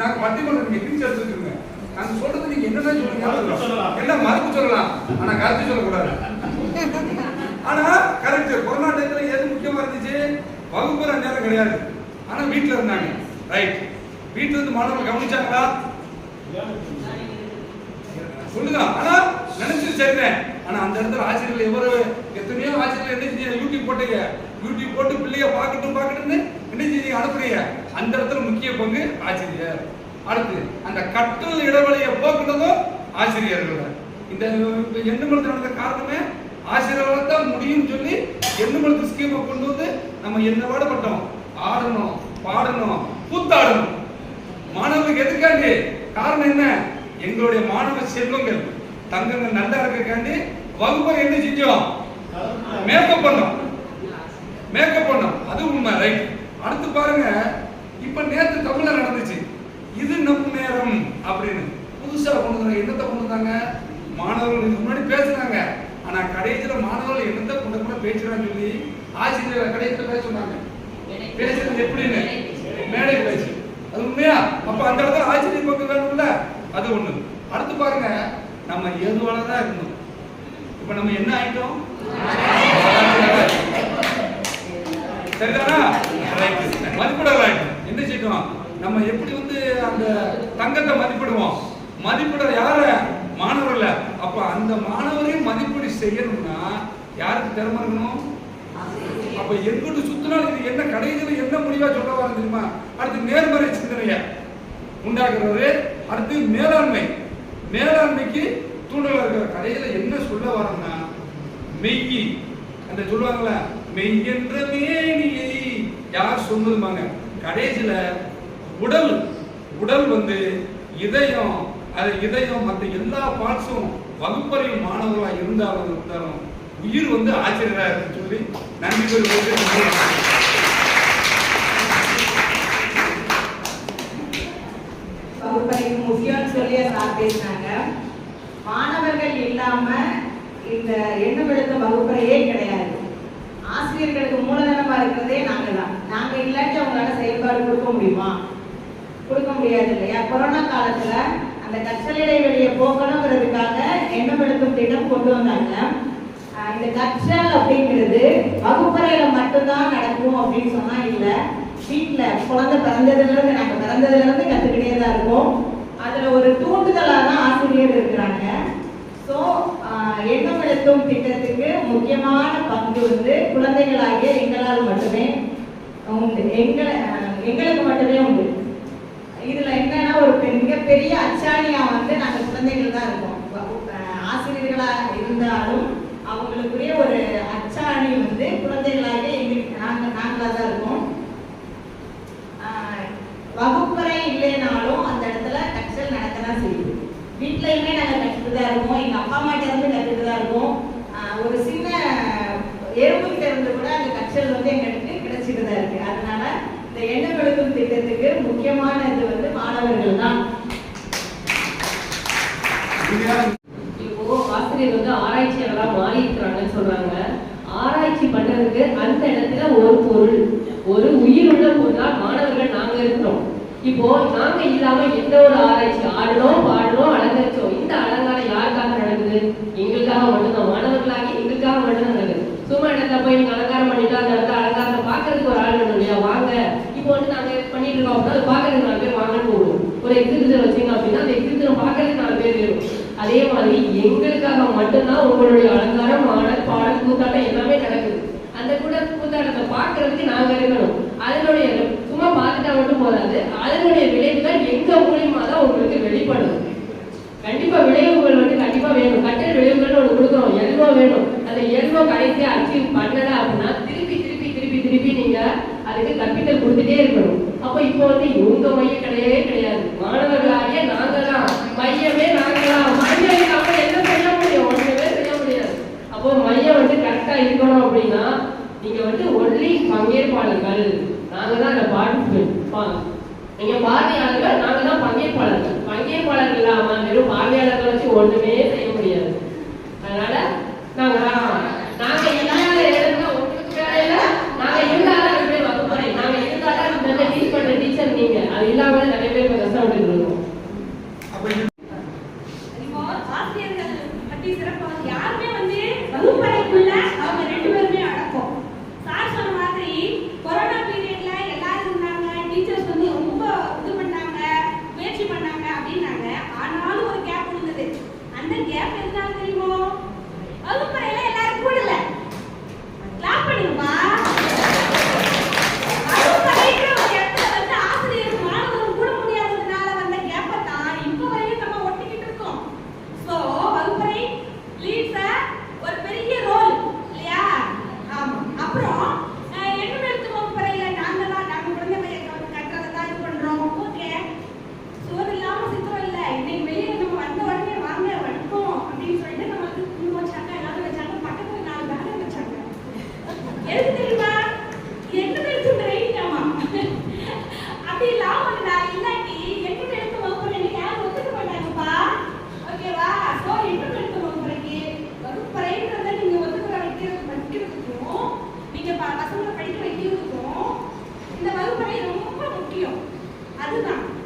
நாங்க பட்டிமன்றம் நீங்க பிரிச்சு எடுத்துக்கோங்க. நாங்க சொல்றது நீங்க என்னதான் சொல்லுங்க. எல்லாம் மறுப்பு சொல்லலாம். ஆனா கருத்து சொல்லக்கூடாது. ஆனா கரெக்ட் கொரோனா டயத்துல எது முக்கியமா இருந்துச்சு? வகுப்பறை நேரம் கிடையாது. ஆனா வீட்ல இருந்தாங்க. ரைட் வீட்ல இருந்து மாணவர்கள் கவனிச்சாங்களா? சொல்லுங்க. ஆனா நினைச்சது சரிதான் ஆனா அந்த இடத்துல ஆசிரியர்கள் எவ்வளவு எத்தனையோ ஆசிரியர்கள் என்ன யூடியூப் போட்டீங்க. யூடியூப் போட்டு பிள்ளைய பார்க்கட்டும் பார்க்கட்டும்னு என்ன செய்தி அனுப்புறீங்க அந்த இடத்துல முக்கிய பங்கு ஆசிரியர். அடுத்து அந்த கற்றல் இடைவெளியை போக்குனதும் ஆசிரியர்கள் இந்த எண்ணமலத்து நடந்த காரணமே ஆசிரியர்களால் தான் முடியும்னு சொல்லி எண்ணுமலத்து ஸ்கீமை கொண்டு வந்து நம்ம என்ன பாடுபட்டோம்? ஆடணும் பாடணும் கூத்தாடணும் மாணவர்களுக்கு எதுக்காண்டி? காரணம் என்ன? எங்களுடைய மாணவ செல்வங்கள். தங்கங்கள் நல்லா இருக்கிறக்காண்டி வகுப்பை என்ன செஞ்சோம்? மேக்கப் பண்ணோம். மேக்கப் பண்ணோம். அது உண்மை ரைட் அடுத்து பாருங்க இப்ப நேத்து தமிழ்ல நடந்துச்சு. இது நம் நேரம் அப்படின்னு. புதுசா கொண்டு வந்தாங்க என்னத்தை கொண்டு வந்தாங்க? மாணவர்கள் இதுக்கு முன்னாடி பேசுனாங்க. ஆனா கடைசியில மாணவர்கள் என்னத்தை கொண்டு கூட பேசுறாங்க சொல்லி ஆசிரியர் கடைசியில பேச சொன்னாங்க. பேசுறது எப்படின்னு? மேடை பேச்சு. அது உண்மையா? அப்ப அந்த இடத்துல ஆசிரியர் பக்கம் வேணும்ல? அது ஒண்ணு. அடுத்து பாருங்க நம்ம ஏதுவான தான் இருக்கணும் இப்ப நம்ம என்ன ஆயிட்டோம்? சரிதானா? ரைட் மதிப்பிடல் என்ன செய்யணும்? நம்ம எப்படி வந்து அந்த தங்கத்தை மதிப்பிடுவோம்? மதிப்பிட யார? மாணவர்ல அப்ப அந்த மாணவரையும் மதிப்பீடு செய்யணும்னா யாருக்கு திறமை இருக்கணும்? அப்ப எங்கிட்டு சுத்தினால் இது என்ன கடைசியில் என்ன முடிவா சொல்ல வர தெரியுமா? அடுத்து நேர்மறை சிந்தனைய உண்டாக்குறது. அடுத்து மேலாண்மை. மேலாண்மைக்கு தூண்டல் இருக்கிற கடையில என்ன சொல்ல வரோம்னா மெய்யி அந்த சொல்லுவாங்கல்ல மெய் என்ற மேனியை யார் சொன்னதுமாங்க கடைசியில உடல் உடல் வந்து இதயம் அது இதயம் மற்ற எல்லா பார்ட்ஸும் வகுப்பறையில் மாணவர்களாக இருந்தாலும் இருந்தாலும் உயிர் வந்து ஆச்சரியரா இருக்குன்னு சொல்லி நன்றி கூறி வகுப்பறைக்கு முக்கியம்னு சொல்லி சார் பேசினாங்க. மாணவர்கள் இல்லாம இந்த எண்ணம் எடுத்த வகுப்பறையே கிடையாது. ஆசிரியர்களுக்கு மூலதனமா இருக்கிறதே நாங்க தான் நாங்க இல்லாட்டி அவங்களால செயல்பாடு கொடுக்க முடியுமா? கொடுக்க முடியாது இல்லையா? கொரோனா காலத்துல அந்த கற்றல் இடைவெளியை போக்கணுங்கிறதுக்காக எண்ணப்படுத்தும் திட்டம் கொண்டு வந்தாங்க. இந்த கற்றல் அப்படிங்கிறது வகுப்பறையில மட்டும்தான் நடக்கும் அப்படின்னு சொன்னா இல்ல. வீட்டுல குழந்தை பிறந்ததுல இருந்து நாங்க பிறந்ததுல இருந்து கத்துக்கிட்டே தான் இருக்கோம். அதுல ஒரு தூண்டுதலா தான் ஆசிரியர் இருக்கிறாங்க. ஸோ எண்ணம் திட்டத்துக்கு முக்கியமான பங்கு வந்து குழந்தைகளாகிய எங்களால் மட்டுமே உண்டு. எங்களை எங்களுக்கு மட்டுமே உண்டு. இதுல என்னன்னா ஒரு மிகப்பெரிய அச்சாணியா வந்து நாங்க குழந்தைகள் தான் இருக்கோம். வகு- ஆசிரியர்களா இருந்தாலும் அவங்களுக்குரிய ஒரு அச்சாணி வந்து குழந்தைகளாக எங்களுக்கு நாங்க நாங்களா தான் இருக்கோம். ஆஹ் வகுப்பறை இல்லைனாலும் அந்த இடத்துல கற்றல் நடக்க தான் செய்யுது. வீட்லயுமே நாங்கள் தான் இருக்கும். எங்க அப்பா அம்மாட்ட இருந்து கற்றுட்டு தான் இருக்கும். ஆஹ் ஒரு சின்ன எறும்புகிட்ட இருந்து கூட அந்த கற்றல் வந்து எங்களுக்கு கிடைச்சிட்டு தான் இருக்கு. அதனால இந்த எண்ணெய் எழுத்தும் திட்டத்துக்கு முக்கியமான இது வந்து மாணவர்கள் தான். இப்போ ஆசிரியர் வந்து ஆராய்ச்சியாளராக மாறி இருக்கிறாங்கன்னு சொல்றாங்க. ஆராய்ச்சி பண்றதுக்கு அந்த இடத்துல ஒரு பொருள் ஒரு உயிர் உள்ள பொருளா மாணவர்கள் நாங்க இருக்கிறோம். இப்போ நாங்க இல்லாம எந்த ஒரு ஆராய்ச்சி ஆடணும் பாடணும் அழகு இந்த அலங்காரம் யாருக்காக நடக்குது எங்களுக்காக மட்டும்தான் மாணவர்களாகி எங்களுக்காக மட்டும்தான் நடக்குது சும்மா இடத்துல போய் நீங்க அலங்காரம் பண்ணிட்டு அந்த இடத்துல அலங்காரத்தை பாக்குறதுக்கு ஒரு ஆள் வேணும் இல்லையா? வாங்க. இப்போ வந்து நாங்க பண்ணிட்டு இருக்கோம் அப்படின்னா அது பாக்குறதுக்கு நாலு பேர் வாங்கன்னு போடுவோம். ஒரு எக்ஸிபிஷன் வச்சீங்க அப்படின்னா அந்த எக்ஸிபிஷன் பாக்குறதுக்கு நாலு பேர் வேணும். அதே மாதிரி எங்களுக்காக மட்டும்தான் உங்களுடைய அலங்காரம் ஆடல் பாடல் கூத்தாட்டம் எல்லாமே நடக்குது. அந்த கூட கூத்தாட்டத்தை பாக்குறதுக்கு நாங்க இருக்கணும். அதனுடைய சும்மா பார்த்துட்டா மட்டும் போதாது. அதனுடைய விளைவுகள் எங்க மூலியமா தான் உங்களுக்கு வெளிப்படும் கண்டிப்பா விளைவுகள் வந்து கண்டிப்பா வேணும். கட்டல் விளைவுகள் ஒன்று கொடுக்குறோம் எல்லாம் வேணும். எய்மோ கடைசியா அச்சீவ் பண்ணல அப்படின்னா திருப்பி திருப்பி திருப்பி திருப்பி நீங்க அதுக்கு கற்பித்தல் கொடுத்துட்டே இருக்கணும். அப்போ இப்போ வந்து இவங்க மைய கிடையவே கிடையாது. மாணவர்களாகிய நாங்க தான் மையமே நாங்க தான் மையம் என்ன செய்ய முடியும்? ஒன்றுமே செய்ய முடியாது. அப்போ மையம் வந்து கரெக்டா இருக்கணும் அப்படின்னா நீங்க வந்து ஒன்லி பங்கேற்பாளர்கள். நாங்க தான் அந்த பார்ட்டிசிபெண்ட் நீங்க பார்வையாளர்கள் நாங்க தான் பங்கேற்பாளர்கள். பங்கேற்பாளர்கள் இல்லாம வெறும் பார்வையாளர்கள் வச்சு ஒன்றுமே செய்ய முடியாது. 真的。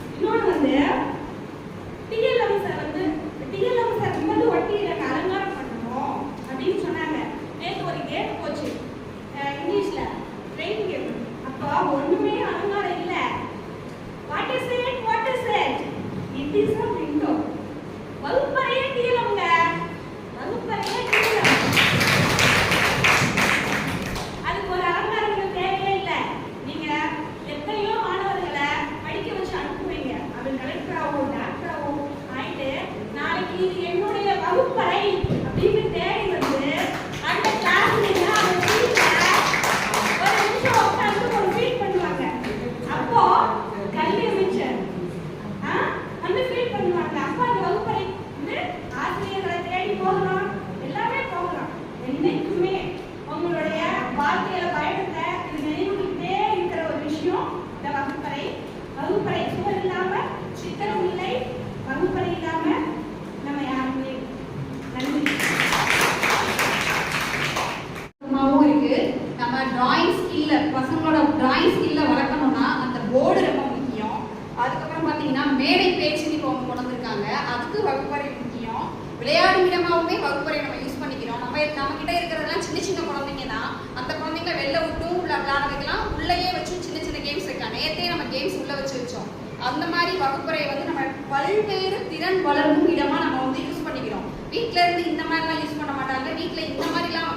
நம்ம டிராயிங் ஸ்கில்ல பசங்களோட டிராயிங் ஸ்கில்ல வளர்க்கணும்னா அந்த போர்டு ரொம்ப முக்கியம். அதுக்கப்புறம் பார்த்தீங்கன்னா மேடை பேச்சு இப்போ கொண்டு வந்திருக்காங்க. அதுக்கு வகுப்பறை முக்கியம். விளையாடும் விதமாகவுமே வகுப்பறை நம்ம யூஸ் பண்ணிக்கிறோம். நம்ம நம்ம கிட்ட இருக்கிறதெல்லாம் சின்ன சின்ன குழந்தைங்கன்னா அந்த குழந்தைங்க வெளில விட்டும் உள்ள வைக்கலாம் உள்ளேயே வச்சு சின்ன சின்ன கேம்ஸ் இருக்கா? நேரத்தையே நம்ம கேம்ஸ் உள்ள வச்சு வச்சோம். அந்த மாதிரி வகுப்பறையை வந்து நம்ம பல்வேறு திறன் வளரும் இடமா நம்ம வந்து யூஸ் பண்ணிக்கிறோம். வீட்டில இருந்து இந்த மாதிரிலாம் யூஸ் பண்ண மாட்டாங்க. வீட்டில் இந்த மாதிரிலாம்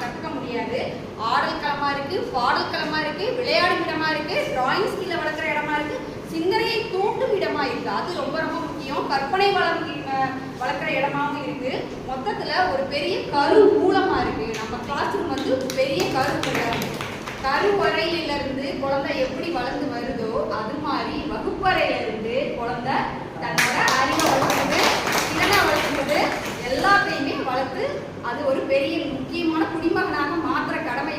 முடியாது ஆடல் களமா இருக்கு பாடல் களமா இருக்கு விளையாடும் இடமா இருக்கு டிராயிங் ஸ்கில்ல வளர்க்குற இடமா இருக்கு. சிந்தனையை தூண்டும் இடமா இருக்கு. அது ரொம்ப ரொம்ப முக்கியம். கற்பனை வளம் வளர்க்குற இடமாவும் இருக்கு. மொத்தத்துல ஒரு பெரிய கரு மூலமா இருக்கு. நம்ம கிளாஸ் ரூம் வந்து பெரிய கரு கருவறையிலிருந்து குழந்தை எப்படி வளர்ந்து வருதோ அது மாதிரி வகுப்பறையிலிருந்து குழந்தை தன்னோட அறிவை வளர்க்குது திறனை வளர்க்குது எல்லாத்தையுமே வளர்த்து அது ஒரு பெரிய முக்கியமான குடிமகனாக மாற்ற கடமை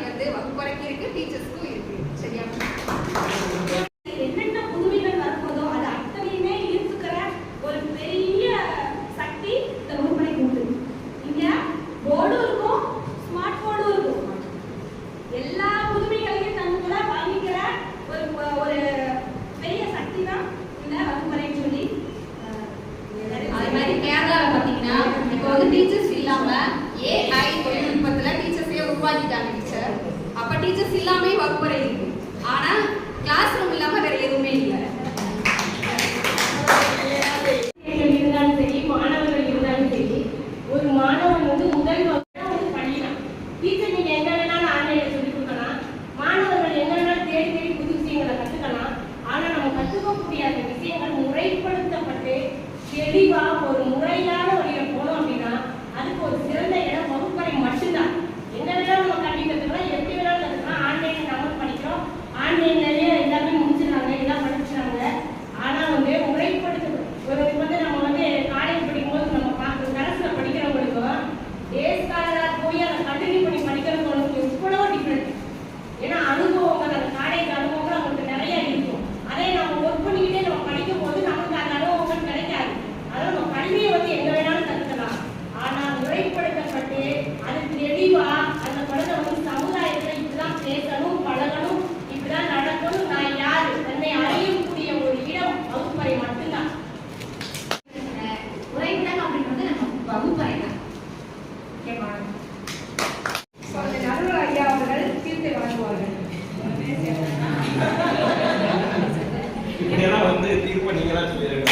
தீர்ப்பை நீங்களா சொல்லிடுங்க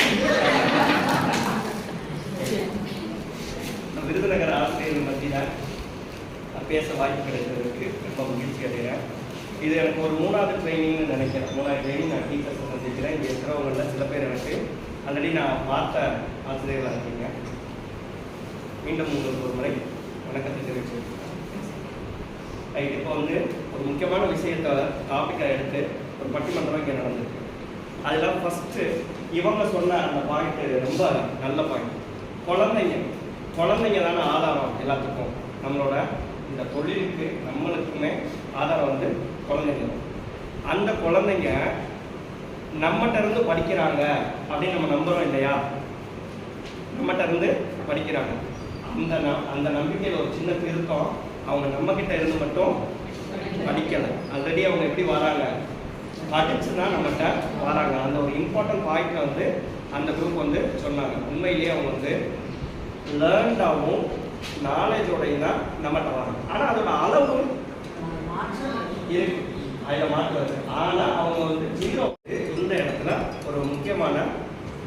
விருதுநகர் ஆசிரியர்கள் மத்தியில் பேச வாய்ப்பு கிடைத்ததற்கு ரொம்ப மகிழ்ச்சி அடைகிறேன். இது எனக்கு ஒரு மூணாவது ட்ரைனிங்னு நினைக்கிறேன். மூணாவது ட்ரைனிங் நான் டீச்சர்ஸை சந்திக்கிறேன் இங்கே இருக்கிறவங்களில் சில பேர் எனக்கு ஆல்ரெடி நான் பார்த்த ஆசிரியர்களாக இருக்கீங்க. மீண்டும் உங்களுக்கு ஒரு முறை வணக்கத்தை தெரிவிச்சிருக்கேன் ரைட் இப்போ வந்து ஒரு முக்கியமான விஷயத்தை டாப்பிக்காக எடுத்து ஒரு பட்டிமன்றம் இங்கே நடந்திருக்கு. அதில் ஃபஸ்ட்டு இவங்க சொன்ன அந்த பாயிண்ட் ரொம்ப நல்ல பாயிண்ட் குழந்தைங்க குழந்தைங்க தானே ஆதாரம் எல்லாத்துக்கும். நம்மளோட இந்த தொழிலுக்கு நம்மளுக்குமே ஆதாரம் வந்து குழந்தைங்க அந்த குழந்தைங்க நம்மகிட்ட இருந்து படிக்கிறாங்க அப்படின்னு நம்ம நம்புறோம் இல்லையா? நம்மகிட்ட இருந்து படிக்கிறாங்க. அந்த ந- அந்த நம்பிக்கையில் ஒரு சின்ன திருத்தம் அவங்க நம்மக்கிட்ட இருந்து மட்டும் படிக்கலை. ஆல்ரெடி அவங்க எப்படி வராங்க? படிச்சு தான் நம்மகிட்ட வராங்க. அந்த ஒரு இம்பார்ட்டன்ட் பாயிண்ட்டை வந்து அந்த குரூப் வந்து சொன்னாங்க. உண்மையிலேயே அவங்க வந்து லேர்ன்டாகவும் நாலேஜோடையும் தான் நம்மகிட்ட வராங்க. ஆனால் அதோட அளவு இருக்கு. அதில் மாற்றம் இருக்கு ஆனால் அவங்க வந்து ஜீரோ இந்த இடத்துல ஒரு முக்கியமான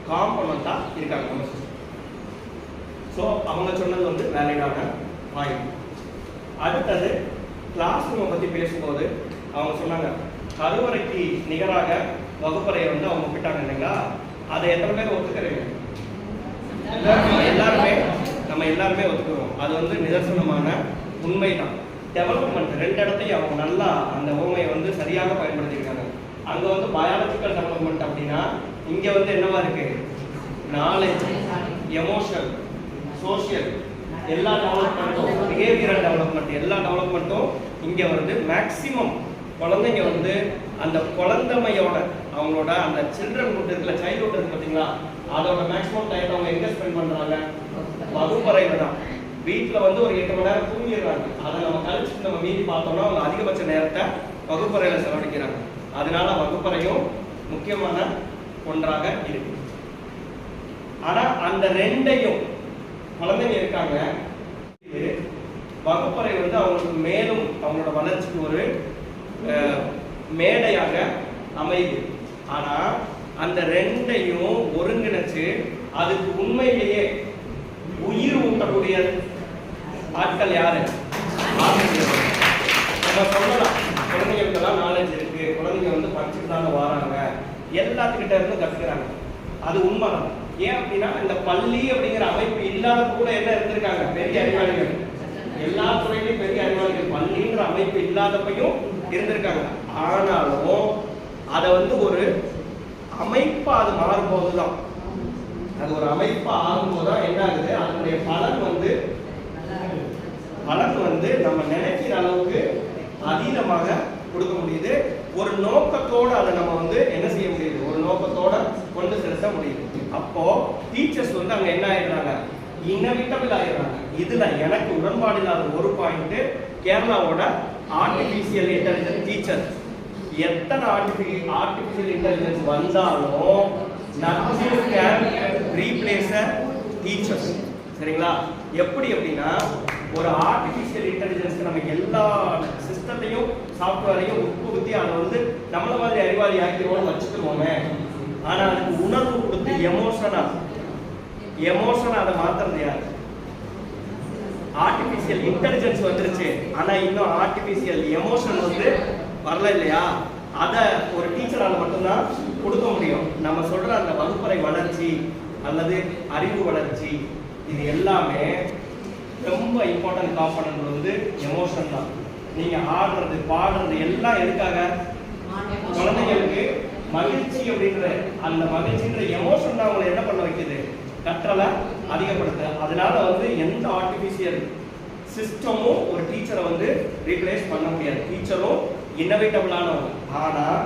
காம்பனண்ட்டாக இருக்காங்க நம்ம ஸோ அவங்க சொன்னது வந்து வேலிடான பாயிண்ட் அடுத்தது கிளாஸ் ரூமை பற்றி பேசும்போது அவங்க சொன்னாங்க கருவறைக்கு நிகராக வகுப்பறையை வந்து அவங்க விட்டாங்க இல்லைங்களா? அதை எத்தனை பேர் ஒத்துக்கிறீங்க நம்ம எல்லாருமே நம்ம எல்லாருமே ஒத்துக்கிறோம். அது வந்து நிதர்சனமான உண்மைதான். டெவலப்மெண்ட் ரெண்டு இடத்தையும் அவங்க நல்லா அந்த ஓமையை வந்து சரியாக பயன்படுத்தியிருக்காங்க. அங்க வந்து பயாலஜிக்கல் டெவலப்மெண்ட் அப்படின்னா இங்க வந்து என்னவா இருக்கு? நாலேஜ் எமோஷன் சோஷியல் எல்லா டெவலப்மெண்ட்டும் பிஹேவியரல் டெவலப்மெண்ட் எல்லா டெவலப்மெண்ட்டும் இங்க வந்து மேக்சிமம் குழந்தைங்க வந்து அந்த குழந்தைமையோட அவங்களோட அந்த சில்ட்ரன் ஹுட் இருக்குல்ல சைல்ட்ஹுட் இருக்கு பார்த்தீங்களா அதோட மேக்ஸிமம் டைம் அவங்க எங்க ஸ்பெண்ட் பண்றாங்க? வகுப்பறையில தான் வீட்டில் வந்து ஒரு எட்டு மணி நேரம் தூங்கிடுறாங்க. அதை நம்ம கழிச்சு நம்ம மீறி பார்த்தோம்னா அவங்க அதிகபட்ச நேரத்தை வகுப்பறையில செலவழிக்கிறாங்க. அதனால வகுப்பறையும் முக்கியமான ஒன்றாக இருக்கு. ஆனா அந்த ரெண்டையும் குழந்தைங்க இருக்காங்க. இது வகுப்பறை வந்து அவங்களுக்கு மேலும் அவங்களோட வளர்ச்சிக்கு ஒரு மேடையாக அமையுது. ஆனா அந்த ரெண்டையும் ஒருங்கிணைச்சு அதுக்கு உண்மையிலேயே உயிர் ஊட்டக்கூடிய ஆட்கள் யாரு? ஆசிரியர்கள். நம்ம சொல்லலாம். குழந்தைங்களுக்கெல்லாம் நாலேஜ் இருக்கு. குழந்தைங்க வந்து படிச்சுட்டு தானே வராங்க. எல்லாத்துக்கிட்ட இருந்து கத்துக்கிறாங்க. அது உண்மைதான். ஏன் அப்படின்னா இந்த பள்ளி அப்படிங்கிற அமைப்பு இல்லாத கூட என்ன இருந்திருக்காங்க? பெரிய அறிவாளிகள். எல்லா துறையிலையும் பெரிய அறிவாளிகள். பள்ளின்ற அமைப்பு இல்லாதப்பையும் இருந்திருக்காங்க. ஆனாலும் அதை வந்து ஒரு அமைப்பா அது மாறும்போது தான் அது ஒரு அமைப்பா ஆகும்போது தான் என்ன ஆகுது அதனுடைய பலன் வந்து பலன் வந்து நம்ம நினைக்கிற அளவுக்கு அதீதமாக கொடுக்க முடியுது. ஒரு நோக்கத்தோட அதை நம்ம வந்து என்ன செய்ய முடியுது? ஒரு நோக்கத்தோட கொண்டு செலுத்த முடியுது. அப்போ டீச்சர்ஸ் வந்து அங்க என்ன ஆயிடுறாங்க? இன்னவிட்டபிள் ஆயிடுறாங்க இதுல எனக்கு உடன்பாடு இல்லாத ஒரு பாயிண்ட் கேரளாவோட ஆர்டிபிஷியல் இன்டெலிஜென்ஸ் டீச்சர் எத்தனை ஆர்டிஃபி ஆர்டிஃபிஷியல் இன்டெலிஜென்ஸ் வந்தாலும் நத்திங் கேன் ரீப்ளேஸ் அ சரிங்களா? எப்படி அப்படின்னா ஒரு ஆர்டிஃபிஷியல் இன்டெலிஜென்ஸ் நம்ம எல்லா சிஸ்டத்தையும் சாஃப்ட்வேரையும் உட்புகுத்தி அதை வந்து நம்மள மாதிரி அறிவாளி ஆக்கிடுவோம்னு வச்சுக்கிறோமே ஆனா அதுக்கு உணர்வு கொடுத்து எமோஷனா எமோஷன் அதை மாத்துறது யாரு ஆர்டிபிஷியல் இன்டெலிஜென்ஸ் வந்துருச்சு. ஆனா இன்னும் ஆர்டிபிஷியல் எமோஷன் வந்து வரல இல்லையா அதை ஒரு டீச்சரால் மட்டும்தான் கொடுக்க முடியும். நம்ம சொல்ற அந்த வகுப்பறை வளர்ச்சி அல்லது அறிவு வளர்ச்சி இது எல்லாமே ரொம்ப இம்பார்ட்டன்ட் காம்பனன்ட் வந்து எமோஷன் தான். நீங்க ஆடுறது பாடுறது எல்லாம் எதுக்காக? குழந்தைங்களுக்கு மகிழ்ச்சி அப்படின்ற அந்த மகிழ்ச்சின்ற எமோஷன் தான் அவங்களை என்ன பண்ண வைக்குது? கற்றலை அதிகப்படுத்த. அதனால வந்து எந்த ஆர்டிஃபிஷியல் சிஸ்டமும் ஒரு டீச்சரை வந்து ரீப்ளேஸ் பண்ண முடியாது. டீச்சரும் இன்னோவேட்டபிளானவங்க ஆனால்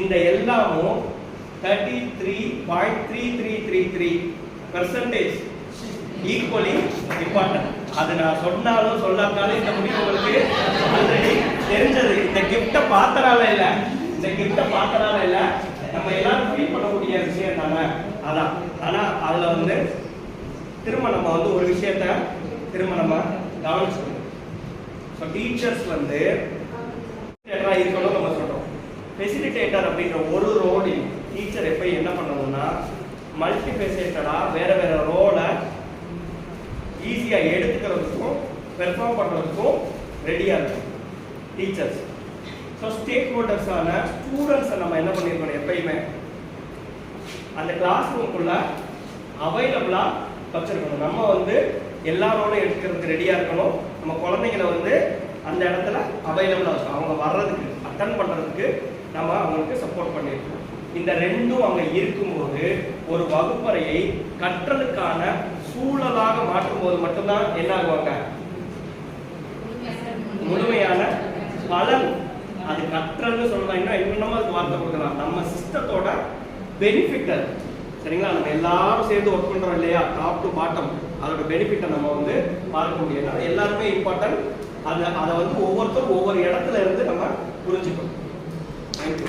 இந்த எல்லாமும் thirty three point three three three three percentage equally important அது நான் சொன்னாலும் சொல்லாட்டாலும் இந்த முடிவு உங்களுக்கு ஆல்ரெடி தெரிஞ்சது. இந்த கிஃப்ட்டை பார்த்தனால இல்லை. இந்த கிஃப்ட்டை பார்த்தனால இல்லை. நம்ம எல்லாரும் ஃபீல் பண்ணக்கூடிய விஷயம் தானே அதான். ஆனா அதுல வந்து திரும்ப நம்ம வந்து ஒரு விஷயத்த திரும்ப நம்ம கவனிச்சுக்கணும். ஸோ டீச்சர்ஸ் வந்து இருக்கணும் நம்ம சொல்றோம். ஃபெசிலிட்டேட்டர் அப்படின்ற ஒரு ரோலையும் டீச்சர் எப்போ என்ன பண்ணணும்னா மல்டி ஃபேசேட்டடாக வேற வேற ரோலை ஈஸியாக எடுத்துக்கிறதுக்கும் பெர்ஃபார்ம் பண்ணுறதுக்கும் ரெடியாக இருக்கும் டீச்சர்ஸ் ஸோ ஸ்டேக் ஹோல்டர்ஸான ஸ்டூடெண்ட்ஸை நம்ம என்ன பண்ணியிருக்கணும் எப்பயுமே அந்த கிளாஸ் ரூம்குள்ள அவைலபிளாக வச்சிருக்கணும். நம்ம வந்து எல்லாரோட எடுக்கிறதுக்கு ரெடியாக இருக்கணும். நம்ம குழந்தைங்களை வந்து அந்த இடத்துல அவைலபிளாக இருக்கும் அவங்க வர்றதுக்கு அட்டன் பண்ணுறதுக்கு நம்ம அவங்களுக்கு சப்போர்ட் பண்ணியிருக்கோம் இந்த ரெண்டும் அங்கே இருக்கும்போது ஒரு வகுப்பறையை கற்றலுக்கான சூழலாக மாற்றும்போது மட்டும்தான் என்ன ஆகுவாங்க முழுமையான பலன் அது கற்றல்னு சொல்லலாம் இன்னும் அதுக்கு வார்த்தை கொடுக்கலாம். நம்ம சிஸ்டத்தோட பெனிஃபிட் அது. சரிங்களா? நம்ம எல்லாரும் சேர்ந்து ஒர்க் பண்றோம் இல்லையா? டாப் டு பாட்டம் அதோட பெனிஃபிட்டை நம்ம வந்து பார்க்க முடியாது. அது எல்லாருமே இம்பார்ட்டன்ட் அதை அதை வந்து ஒவ்வொருத்தரும் ஒவ்வொரு இடத்துல இருந்து நம்ம புரிஞ்சுக்கணும். தேங்க்யூ